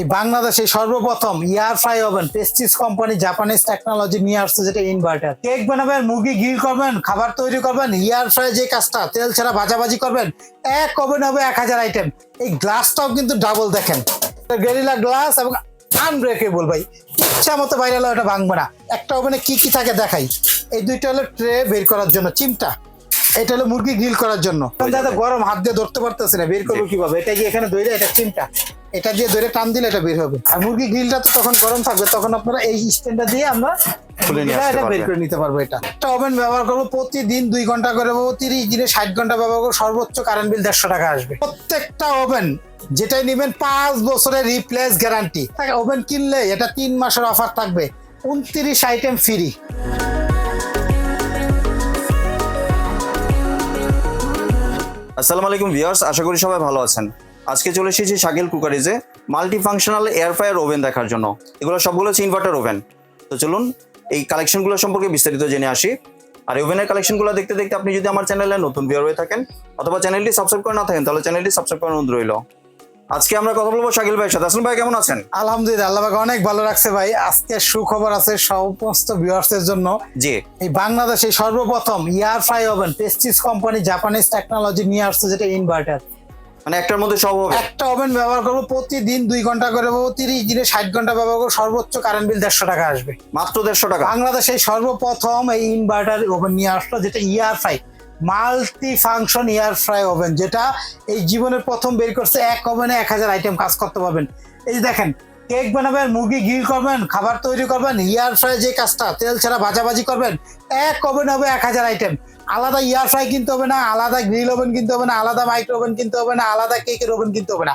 এই বাংলাদেশে সর্বপ্রথম ইয়ার ফ্রাই ওভেন পেস্টিস কোম্পানি জাপানিজ টেকনোলজি নিয়ে আসছে যেটা ইনভার্টার কেক বানাবেন, মুরগি গ্রিল করবেন, খাবার তৈরি করবেন, ইয়ার ফ্রাই যে কাজটা, তেল ছাড়া ভাজাভাজি করবেন, এক ওভেন হবে এক হাজার আইটেম এই গ্লাসটাও কিন্তু ডাবল দেখেন। গেরিলা গ্লাস এবং আনব্রেকেবল ভাই। ইচ্ছা মতো বাইরে ওটা ভাঙবে না। একটা ওভেনে কি কি থাকে দেখাই। এই দুইটা হলো ট্রে বের করার জন্য, চিমটা। এটা হলো মুরগি গ্রিল করার জন্য। দাদা গরম হাত দিয়ে ধরতে পারতেছে না বের করব কীভাবে? এটা কি এখানে ধরে এটা চিমটা? এটা দিয়ে ধরে টান দিলে এটা বের হবে। আর মুরগি গ্রিলটা তো তখন গরম থাকবে তখন আপনারা এই স্ট্যান্ডটা দিয়ে আমরা এটা বের করে নিতে পারব এটা। একটা ওভেন ব্যবহার করব প্রতিদিন দুই ঘণ্টা করে তিরিশ দিনে ষাট ঘণ্টা ব্যবহার করব সর্বোচ্চ কারেন্ট বিল দেড়শো টাকা আসবে। প্রত্যেকটা ওভেন যেটাই নেবেন পাঁচ বছরের রিপ্লেস গ্যারান্টি ওভেন কিনলে এটা তিন মাসের অফার থাকবে উনত্রিশ আইটেম ফ্রি আসসালামু আলাইকুম ভিউয়ার্স, আশা করি সবাই ভালো আছেন। আজকে চলে এসেছি Shakil কুকারিজে multi functional air fryer oven দেখার জন্য। এগুলো সবগুলো হচ্ছে ইনভার্টার ওভেন তো চলুন, এই কালেকশনগুলো সম্পর্কে বিস্তারিত জেনে আসি। আর ওভেনের কালেকশনগুলো দেখতে দেখতে আপনি যদি আমার চ্যানেলে নতুন ভিউয়ার হয়ে থাকেন, অথবা চ্যানেলটি সাবস্ক্রাইব করে না থাকেন, তাহলে চ্যানেলটি সাবস্ক্রাইব করার অনুরোধ রইল। আজকে আমরা কথা বলব শাকিল ভাইয়ের সাথে। আসলে ভাই কেমন আছেন? আলহামদুলিল্লাহ আল্লাহ পাক অনেক ভালো রাখছে ভাই। আজকে সুখবর আছে সমস্ত ভিউয়ার্সের জন্য। জি। এই বাংলাদেশে সর্বপ্রথম ইয়ার ফ্রাই ওভেন পেস্টিস কোম্পানি জাপানিজ টেকনোলজি নিয়ে আসছে যেটা ইনভার্টার মানে একটার মধ্যে সব হবে। একটা ওভেন ব্যবহার করব প্রতিদিন দুই ঘণ্টা করে তিরিশ দিনে ষাট ঘণ্টা ব্যবহার করব সর্বোচ্চ কারেন্ট বিল দেড়শো টাকা আসবে। মাত্র দেড়শো টাকা। বাংলাদেশে সর্বপ্রথম এই ইনভার্টার ওভেন নিয়ে আসলো যেটা air fry multi function air fry oven যেটা এই জীবনের প্রথম বের করছে এক ওভেনে এক হাজার আইটেম কাজ করতে পারবেন। এই যে দেখেন কেক বানাবেন মুরগি গ্রিল করবেন খাবার তৈরি করবেন ইয়ার ফ্রাই যে কাজটা তেল ছাড়া ভাজাভাজি করবেন এক ওভেন হবে এক হাজার আইটেম আলাদা ইয়ার ফ্রাই কিনতে হবে না আলাদা গ্রিল ওভেন কিনতে হবে না আলাদা মাইক্রো ওভেন কিনতে হবে না আলাদা কেকের ওভেন কিনতে হবে না।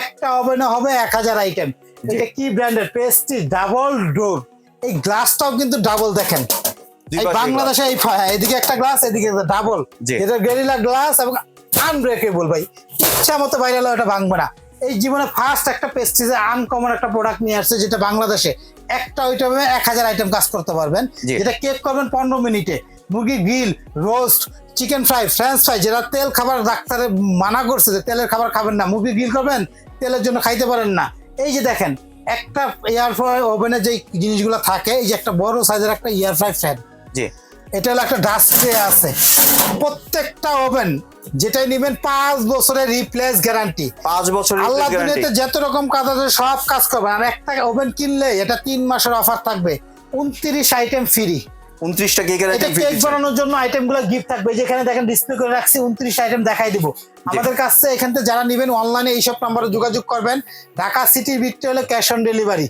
একটা ওভেনে হবে এক হাজার আইটেম এটা কি ব্র্যান্ডের পেস্টি ডাবল ডোর এই গ্লাসটাও কিন্তু ডাবল দেখেন। বাংলাদেশে এই এদিকে একটা গ্লাস এদিকে ডাবল এটা গেরিলা গ্লাস এবং আনব্রেকেবল ভাই। ইচ্ছা মতো বাইরে ওটা ভাঙবে না। এই জীবনে ফার্স্ট একটা পেস্টিজে আনকমন একটা প্রোডাক্ট নিয়ে আসছে যেটা বাংলাদেশে। একটা ওইটামে এক হাজার আইটেম কাজ করতে পারবেন। যেটা কেক করবেন পনেরো মিনিটে। মুরগি grill roast chicken fry french fry যেটা তেল খাবার ডাক্তারে মানা করছে যে তেলের খাবার খাবেন না মুরগি গ্রিল করবেন তেলের জন্য খাইতে পারেন না। এই যে দেখেন একটা এয়ার ফ্রাই ওভেনে যে জিনিসগুলো থাকে এই যে একটা বড় সাইজের একটা এয়ার ফ্রাই ফ্যান জি। এটা হলো একটা ডাস্ট ট্রে আছে। প্রত্যেকটা ওভেন যেটাই নেবেন পাঁচ বছরের রিপ্লেস গ্যারান্টি পাঁচ বছরের আল্লাহ দুনিয়াতে যত রকম কাজ আছে সব কাজ করবেন। আর একটা ওভেন কিনলে এটা তিন মাসের অফার থাকবে। উনত্রিশ আইটেম ফ্রি উনত্রিশটা কেকের এটা কেক বানানোর জন্য আইটেমগুলো গিফট থাকবে। যেখানে দেখেন ডিসপ্লে করে রাখছি উনত্রিশ আইটেম দেখাই দিব। আমাদের কাছ এখান থেকে যারা নেবেন অনলাইনে এইসব নাম্বারে যোগাযোগ করবেন। ঢাকা সিটির ভিত্তি হলে ক্যাশ অন ডেলিভারি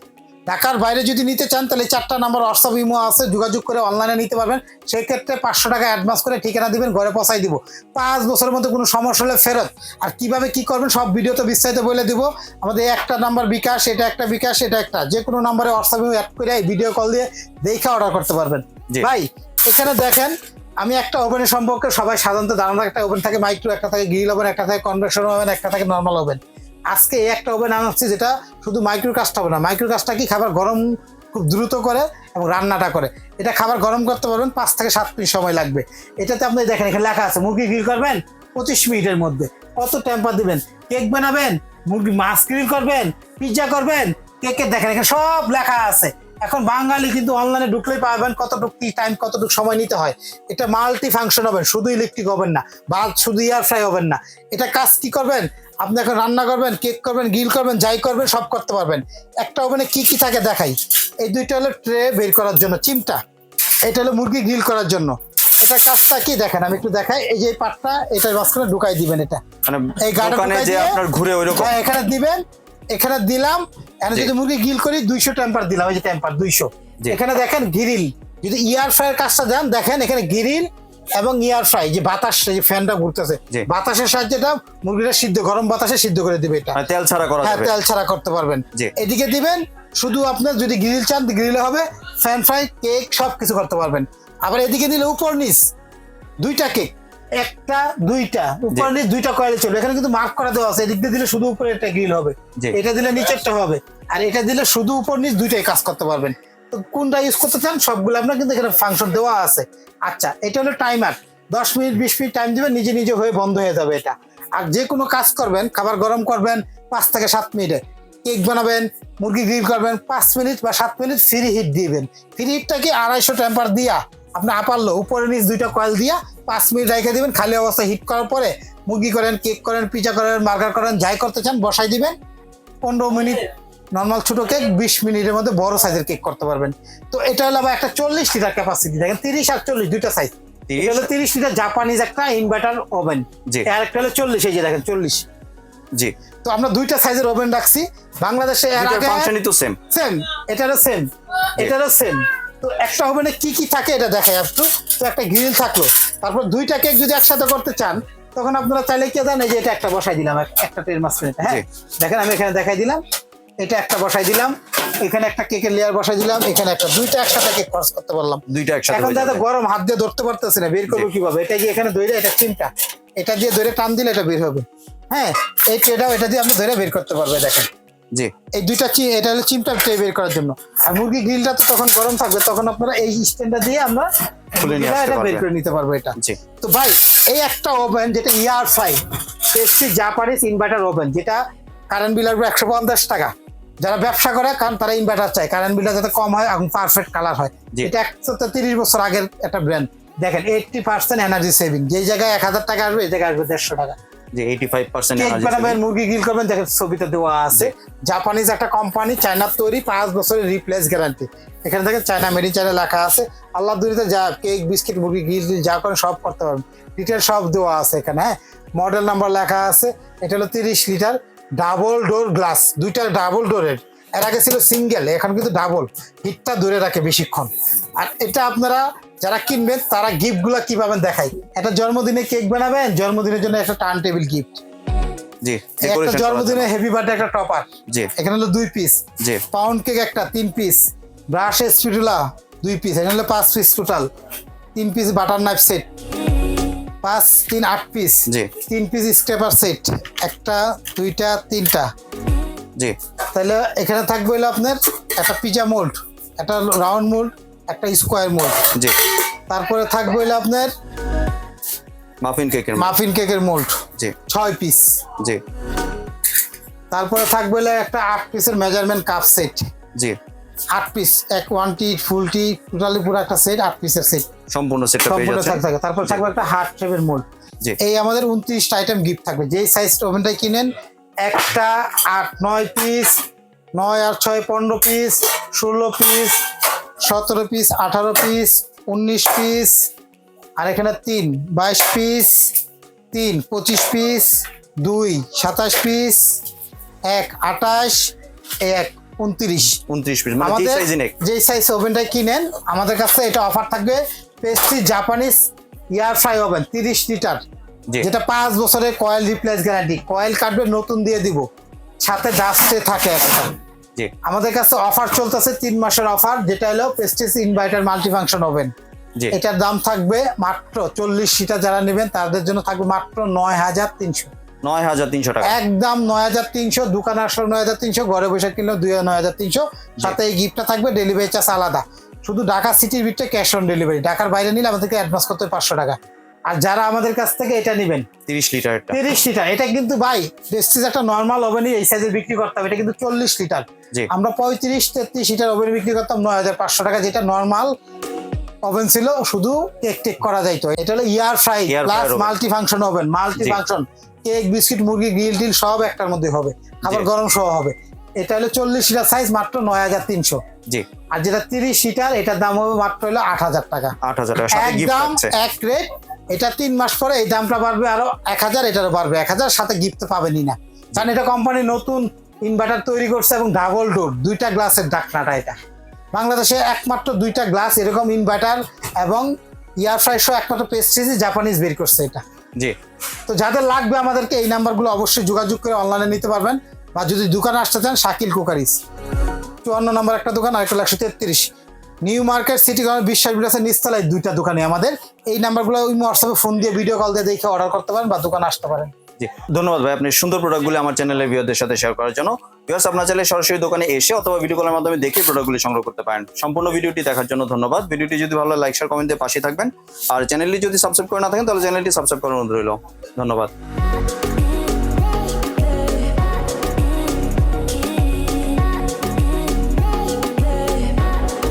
ঢাকার বাইরে যদি নিতে চান তাহলে চারটা নাম্বার হোয়াটসঅ্যাপ ইমো আছে যোগাযোগ করে অনলাইনে নিতে পারবেন। সেই ক্ষেত্রে পাঁচশো টাকা অ্যাডভান্স করে ঠিকানা দিবেন ঘরে পৌঁছাই দিব। পাঁচ বছরের মধ্যে কোনো সমস্যা হলে ফেরত। আর কীভাবে কি করবেন সব ভিডিও তো বিস্তারিত বলে দিব। আমাদের একটা নাম্বার বিকাশ এটা একটা বিকাশ এটা একটা। যে কোনো নাম্বারে হোয়াটসঅ্যাপ ইমো অ্যাড করে ভিডিও কল দিয়ে দেখে অর্ডার করতে পারবেন। ভাই এখানে দেখেন আমি একটা ওভেনের সম্পর্কে সবাই সাধারণত ধারণা একটা ওভেন থাকে মাইক্রো একটা থাকে গ্রিল ওভেন একটা থাকে কনভেকশন ওভেন একটা থাকে নর্মাল ওভেন আজকে একটা ওভেন আনাচ্ছি যেটা শুধু মাইক্রো কাজটা হবে না। মাইক্রো কাজটা কি খাবার গরম খুব দ্রুত করে এবং রান্নাটা করে। এটা খাবার গরম করতে পারবেন, পাঁচ থেকে সাত মিনিট সময় লাগবে। এটাতে আপনি দেখেন, এখানে লেখা আছে, মুরগি গ্রিল করবেন পঁচিশ মিনিটের মধ্যে। কত টেম্পার দিবেন? কেক বানাবেন, মুরগি মাছ গ্রিল করবেন পিৎজা করবেন কেকের দেখেন, এখানে সব লেখা আছে। এখন বাঙালি কিন্তু অনলাইনে ঢুকলেই পাবেন কতটুকু কি টাইম কতটুকু সময় নিতে হয়। এটা মাল্টি ফাংশন হবেন শুধু ইলেকট্রিক হবেন না বা শুধু ইয়ার ফ্রাই হবেন না। এটা কাজ কি করবেন? আপনি এখন রান্না করবেন কেক করবেন গ্রিল করবেন যাই করবেন সব করতে পারবেন। একটা ওভেনে কি কি থাকে দেখাই। এই দুইটা হলো ট্রে বের করার জন্য চিমটা। এটা হলো মুরগি গ্রিল করার জন্য। এটা কাজটা কি দেখেন আমি একটু দেখাই। এই যে পাটটা এটার মাঝখানে ঢুকাই দিবেন এটা। মানে এই গাড়ি যে আপনার ঘুরে ওইরকম। হ্যাঁ এখানে দিবেন এখানে দিলাম। এখানে যদি মুরগি গ্রিল করি দুইশো টেম্পার দিলাম এই যে টেম্পার দুইশো। এখানে দেখেন গ্রিল যদি ইয়ার ফ্রাইয়ের কাজটা দেন দেখেন এখানে গ্রিল এবং ইয়ার ফ্রাই যে বাতাস যে ফ্যানটা ঘুরতেছে। বাতাসের সাহায্যে এটা মুরগিটা সিদ্ধ গরম বাতাসে সিদ্ধ করে দিবে এটা। মানে তেল ছাড়া করা হ্যাঁ তেল ছাড়া করতে পারবেন। এদিকে দিবেন শুধু আপনার যদি গ্রিল চান গ্রিলে হবে ফ্যান ফ্রাই কেক সব কিছু করতে পারবেন। আবার এদিকে দিলে উপর নিচ দুইটা কেক একটা দুইটা। উপর নিচ দুইটা কয়েলে চলবে। এখানে কিন্তু মার্ক করা দেওয়া আছে এদিক দিয়ে দিলে শুধু উপরে একটা গ্রিল হবে। এটা দিলে নিচেরটা হবে। আর এটা দিলে শুধু উপর নিচ দুইটাই কাজ করতে পারবেন। কোনটা ইউজ করতে চান, সবগুলো আপনার কিন্তু এখানে ফাংশন দেওয়া আছে। আচ্ছা এটা হলো টাইমার দশ মিনিট, বিশ মিনিট টাইম দিবেন, নিজে নিজে হয়ে বন্ধ হয়ে যাবে এটা। আর যে কোনো কাজ করবেন, খাবার গরম করবেন পাঁচ থেকে সাত মিনিটে। কেক বানাবেন, মুরগি গ্রিল করবেন, পাঁচ মিনিট বা সাত মিনিট ফ্রি হিট দিবেন। ফ্রি হিটটাকে আড়াইশো টেম্পার দিয়া? আপনি আপারলো উপরে নিচ দুইটা কয়েল দিয়া পাঁচ মিনিট রেখে দিবেন, খালি অবস্থায় হিট করার পরে মুরগি করেন কেক করেন পিজা করেন বার্গার করেন, যাই করতে চান, বসাই দিবেন। পনেরো মিনিট নর্মাল ছোট কেক বিশ মিনিটের মধ্যে বড় সাইজের কেক করতে পারবেন। তো এটা হলো আবার একটা চল্লিশ লিটার ক্যাপাসিটি দেখেন তিরিশ আর চল্লিশ দুইটা সাইজ? এটা হলো তিরিশ লিটার জাপানিজ একটা ইনভার্টার ওভেন জি। আর একটা হলো চল্লিশ এই যে দেখেন চল্লিশ। জি। তো আমরা দুইটা সাইজের ওভেন রাখছি। বাংলাদেশে এর আগে ফাংশনই তো সেম সেম এটারও সেম এটারও সেম তো একটা ওভেনে কি কি থাকে এটা দেখাই একটু। তো একটা গ্রিল থাকল। তারপর দুইটা কেক যদি একসাথে করতে চান তখন আপনারা চাইলে কে জানেন যে এটা একটা বসাই দিলাম এক- একটা টের মাঝখানে হ্যাঁ? দেখেন আমি এখানে দেখাই দিলাম। এটা একটা বসাই দিলাম এখানে একটা কেকের লেয়ার বসাই দিলাম এখানে একটা দুইটা একসাথে কেক খরচ করতে পারলাম দুইটা একসাথে এখন দাদা গরম হাত দিয়ে ধরতে পারতেছে না বের করব। কীভাবে? এটা গিয়ে এখানে ধরে এটা চিমটা? এটা দিয়ে ধরে টান দিলে এটা বের হবে। হ্যাঁ এই ট্রেটাও এটা দিয়ে আপনি ধরে বের করতে পারবে দেখেন। জি। এই দুইটা চি- এটা হলো চিমটা ট্রে বের করার জন্য। আর মুরগি গ্রিলটা তো তখন গরম থাকবে তখন আপনারা এই স্ট্যান্ডটা দিয়ে আমরা এটা বের করে নিতে পারব এটা। জি। তো ভাই এই একটা ওভেন যেটা air fry tasty Japanese inverter oven যেটা কারেন্ট বিল আসবে একশো পঞ্চাশ টাকা। যারা ব্যবসা করে কারণ তারা ইনভার্টার চায়। কারেন্ট বিলটা যাতে কম হয় এবং পারফেক্ট কালার হয়। এটা একশো তিরিশ বছর আগের একটা ব্র্যান্ড দেখেন এইটটি পার্সেন্ট এনার্জি সেভিং যেই জায়গায় এক হাজার টাকা আসবে এই জায়গায় আসবে দেড়শো টাকা। জি এইটি ফাইভ পার্সেন্ট মুরগি গিল করবেন দেখেন ছবিতে দেওয়া আছে। জাপানিজ একটা কোম্পানি চায়নার তৈরি পাঁচ বছরের রিপ্লেস গ্যারান্টি এখানে দেখেন চায়না মেড ইন চায়না লেখা আছে। আল্লাহ দুরিতে যা কেক বিস্কিট মুরগি গিল যা করেন সব করতে পারবেন। ডিটেল সব দেওয়া আছে এখানে হ্যাঁ। মডেল নাম্বার লেখা আছে। এটা হলো তিরিশ লিটার ডাবল ডোর গ্লাস দুইটা ডাবল ডোরের। এর আগে ছিল সিঙ্গেল এখন কিন্তু ডাবল। হিটটা ধরে রাখে বেশিক্ষণ। আর এটা আপনারা যারা কিনবেন তারা গিফটগুলা কি পাবেন দেখাই একটা জন্মদিনে কেক বানাবেন জন্মদিনের জন্য একটা টার্ন টেবিল গিফট। জি একটা জন্মদিনে হেভি বার্থডে একটা টপার জি। এখানে হলো দুই পিস জি। পাউন্ড কেক একটা তিন পিস ব্রাশ স্পিটুলা দুই পিস এখানে হলো পাঁচ পিস টোটাল তিন পিস বাটার নাইফ সেট পাঁচ তিন আট পিস জি। তিন পিস স্ক্রেপার সেট একটা দুইটা তিনটা। জি। তাহলে এখানে থাকবে হলো আপনার একটা পিজা মোল্ড একটা রাউন্ড মোল্ড একটা স্কোয়ার মোল্ড জি। তারপরে থাকবে হলো আপনার মাফিন কেকের মাফিন কেকের মোল্ড জি। ছয় পিস জি। তারপরে থাকবে হলো একটা আট পিসের মেজারমেন্ট কাপ সেট জি। আট পিস এক ওয়ান টি ফুল টি টোটালি পুরো একটা সেট আট পিসের সেট সম্পূর্ণ পেয়ে সম্পূর্ণ যাচ্ছে। থাকবে তারপর থাকবে একটা হার্ট শেপের মোল্ড এই আমাদের উনত্রিশটা আইটেম গিফট থাকবে। যেই সাইজ ওভেনটাই কিনেন একটা আট নয় পিস নয় আর ছয় পনেরো পিস ষোলো পিস সতেরো পিস আঠারো পিস উনিশ পিস আর এখানে তিন বাইশ পিস তিন পঁচিশ পিস দুই সাতাশ পিস এক আঠাশ এক উনত্রিশ। উনত্রিশ পিস মানে যে আমাদের সাইজে নেক। যে সাইজ ওভেনটা কিনেন আমাদের কাছে এটা অফার থাকবে pastry Japanese air fry oven তিরিশ লিটার যেটা পাঁচ বছরের কয়েল রিপ্লেস গ্যারান্টি কয়েল কাটবে নতুন দিয়ে দিব। সাথে ডাস্টে থাকে একটা। জি। আমাদের কাছে অফার চলতেছে তিন মাসের অফার যেটা হলো পেস্টিস ইনভার্টার মাল্টিফাংশন ওভেন এটার দাম থাকবে মাত্র চল্লিশ সিটার যারা নেবেন তাদের জন্য থাকবে মাত্র নয় হাজার তিনশো। নয় হাজার তিনশো টাকা। একদম নয় হাজার তিনশো দোকানে আসলে নয় হাজার তিনশো ঘরে বসে কিনলেও দুই নয় হাজার তিনশো। সাথে এই গিফটটা থাকবে ডেলিভারি চার্জ আলাদা। শুধু ঢাকা সিটির ভিতরে ক্যাশ অন ডেলিভারি ঢাকার বাইরে নিলে আমাদেরকে অ্যাডভান্স করতে হবে পাঁচশো টাকা। আর যারা আমাদের কাছ থেকে এটা নেবেন তিরিশ লিটারটা তিরিশ লিটার এটা কিন্তু ভাই প্রেস্টিজ একটা নর্মাল ওভেনই এই সাইজে বিক্রি করতাম এটা কিন্তু চল্লিশ লিটার আমরা পঁয়ত্রিশ তেত্রিশ লিটার ওভেন বিক্রি করতাম নয় হাজার পাঁচশো টাকা যেটা নর্মাল ওভেন ছিল শুধু কেক টেক করা যাইতো। এটা হলো air fry plus multi function oven multi function cake biscuit মুরগি গ্রিল টিল সব একটার মধ্যে হবে। খাবার গরম সহ হবে। এটা হলো চল্লিশ লিটার সাইজ মাত্র নয় হাজার তিনশো। জি। আর যেটা তিরিশ লিটার এটার দাম হবে মাত্র হলো আট হাজার টাকা। আট হাজার টাকা একদম এক রেট এটা তিন মাস পরে এই দামটা বাড়বে আরও এক হাজার এটারও বাড়বে এক হাজার সাথে গিফট পাবেনই না। কারণ এটা কোম্পানি নতুন ইনভার্টার তৈরি করছে এবং ডাবল ডোর দুইটা গ্লাসের ডাকনাটা এটা। বাংলাদেশে একমাত্র দুইটা গ্লাস এরকম ইনভার্টার এবং ইয়ার ফ্রাই সহ একমাত্র পেস্ট্রিজই জাপানিজ বের করছে এটা। জি। তো যাদের লাগবে আমাদেরকে এই নাম্বারগুলো অবশ্যই যোগাযোগ করে অনলাইনে নিতে পারবেন বা যদি দোকানে আসতে চান শাকিল কুকারিস। চুয়ান্ন নম্বর একটা দোকান আর একটা একশো তেত্রিশ। নিউ মার্কেট সিটি কর্নার বিশ্বাস বিলাসের নিচতলায় দুইটা দোকানে আমাদের। এই নাম্বারগুলো ওই হোয়াটসঅ্যাপে ফোন দিয়ে ভিডিও কল দিয়ে দেখে অর্ডার করতে পারেন বা দোকানে আসতে পারেন। জি ধন্যবাদ ভাই আপনি সুন্দর প্রোডাক্টগুলি আমার চ্যানেলের ভিউয়ারদের সাথে শেয়ার করার জন্য। ভিউয়ার্স আপনার চাইলে সরাসরি দোকানে এসে অথবা ভিডিও কলের মাধ্যমে দেখে প্রোডাক্টগুলি সংগ্রহ করতে পারেন। সম্পূর্ণ ভিডিওটি দেখার জন্য ধন্যবাদ। ভিডিওটি যদি ভালো লাইক শেয়ার কমেন্ট দিয়ে পাশে থাকবেন। আর চ্যানেলটি যদি সাবস্ক্রাইব করে না থাকেন, তাহলে চ্যানেলটি সাবস্ক্রাইব করার অনুরোধ রইল। ধন্যবাদ।